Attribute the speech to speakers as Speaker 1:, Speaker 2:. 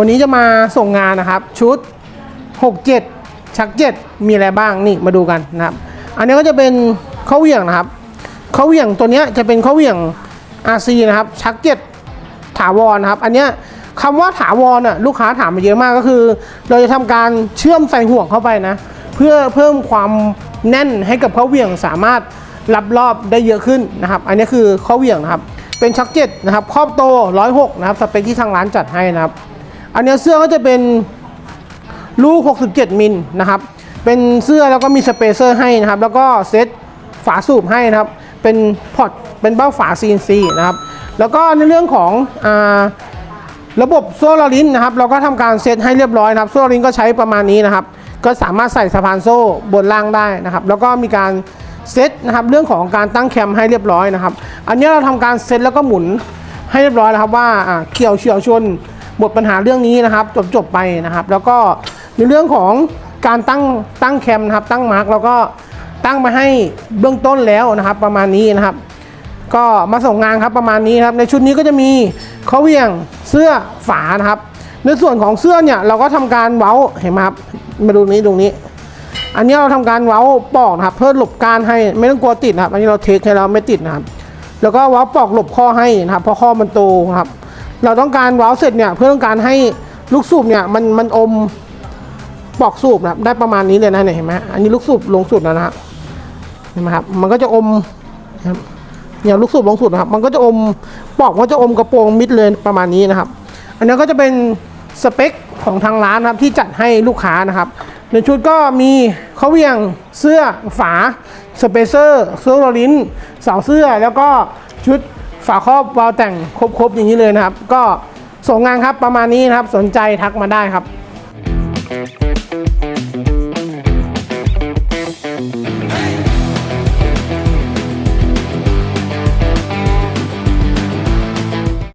Speaker 1: วันนี้จะมาส่งงานนะครับ ชุด 67 ชัก 7 มีอะไรบ้างนี่มาดูกันนะครับ อันนี้ก็จะเป็นข้าเหวี่ยงนะครับข้าเหวี่ยงตัวนี้จะเป็นข้าเหวี่ยง RC นะครับ ชัก7ถาวรนะครับ อันนี้คำว่าถาวรน่ะลูกค้าถามมาเยอะมากก็คือ เราจะทำการเชื่อมใส่ห่วงเข้าไปนะ เพื่อเพิ่มความแน่นให้กับข้าเหวี่ยงสามารถรับรอบได้เยอะขึ้นนะครับ อันนี้คือข้าเหวี่ยงนะครับ เป็นชัก7นะครับ ครอบโต106นะครับสเปคที่ทางร้านจัดให้นะครับ อันนี้เสื้อก็จะเป็นลูก 67 มิลนะครับ เป็นเสื้อแล้วก็มีสเปเซอร์ให้นะครับ แล้วก็เซตฝาสูบให้นะครับ เป็นพอตเป็นเบ้าฝา CNC นะครับ แล้วก็ในเรื่องของอระบบโซ่ลารินนะครับ เราก็ทำการเซตให้เรียบร้อยนะครับ โซ่ลารินก็ใช้ประมาณนี้นะครับ ก็สามารถใส่สะพานโซ่บนล่างได้นะครับ แล้วก็มีการเซตนะครับเรื่องของการตั้งแคมให้เรียบร้อยนะครับ อันนี้เราทำการเซตแล้วก็หมุนให้เรียบร้อยแล้วครับว่าอ่าเกี่ยวเฉียวชน หมดปัญหาเรื่องนี้นะครับจบจบๆไปนะครับ แล้วก็ในเรื่องของการตั้งตั้งแคมนะครับ ตั้งมาร์กเราก็ตั้งมาให้เบื้องต้นแล้วนะครับ ประมาณนี้นะครับ ก็มาส่งงานครับประมาณนี้ครับในชุดนี้ก็จะมีเขาเวี่ยงเสื้อฝานะครับ ในส่วนของเสื้อเนี่ยเราก็ทำการเว้าเห็นไหมครับมาดูนี้ตรงนี้ อันนี้เราทำการเว้าปอกนะครับ เพื่อหลบการให้ไม่ต้องกลัวติดนะครับ อันนี้เราเทคให้เราไม่ติดนะครับ แล้วก็เว้าปอกหลบข้อให้นะครับเพราะข้อมันโตนะครับ เราต้องการเว้าเสร็จเนี่ยเพื่อต้องการให้ลูกสูบเนี่ยมันมันอมปอกสูบนะได้ประมาณนี้เลยนะเนี่ยเห็นไหมอันนี้ลูกสูบลงสุดแล้วนะครับเห็นไหมครับมันก็จะอมนะครับเนี่ยลูกสูบลงสุดนะครับ มันก็จะอมปอกมันก็จะอมกระโปรงมิดเลยประมาณนี้นะครับ อันนี้ก็จะเป็นสเปคของทางร้านนะครับที่จัดให้ลูกค้านะครับในชุดก็มีเขาเวียงเสื้อฝาสเปเซอร์เสื้อโรลินเสาเสื้อแล้วก็ชุด ฝาครอบวาล์วแต่งครบๆอย่างนี้เลยนะครับ ก็ส่งงานครับประมาณนี้นะครับสนใจทักมาได้ครับ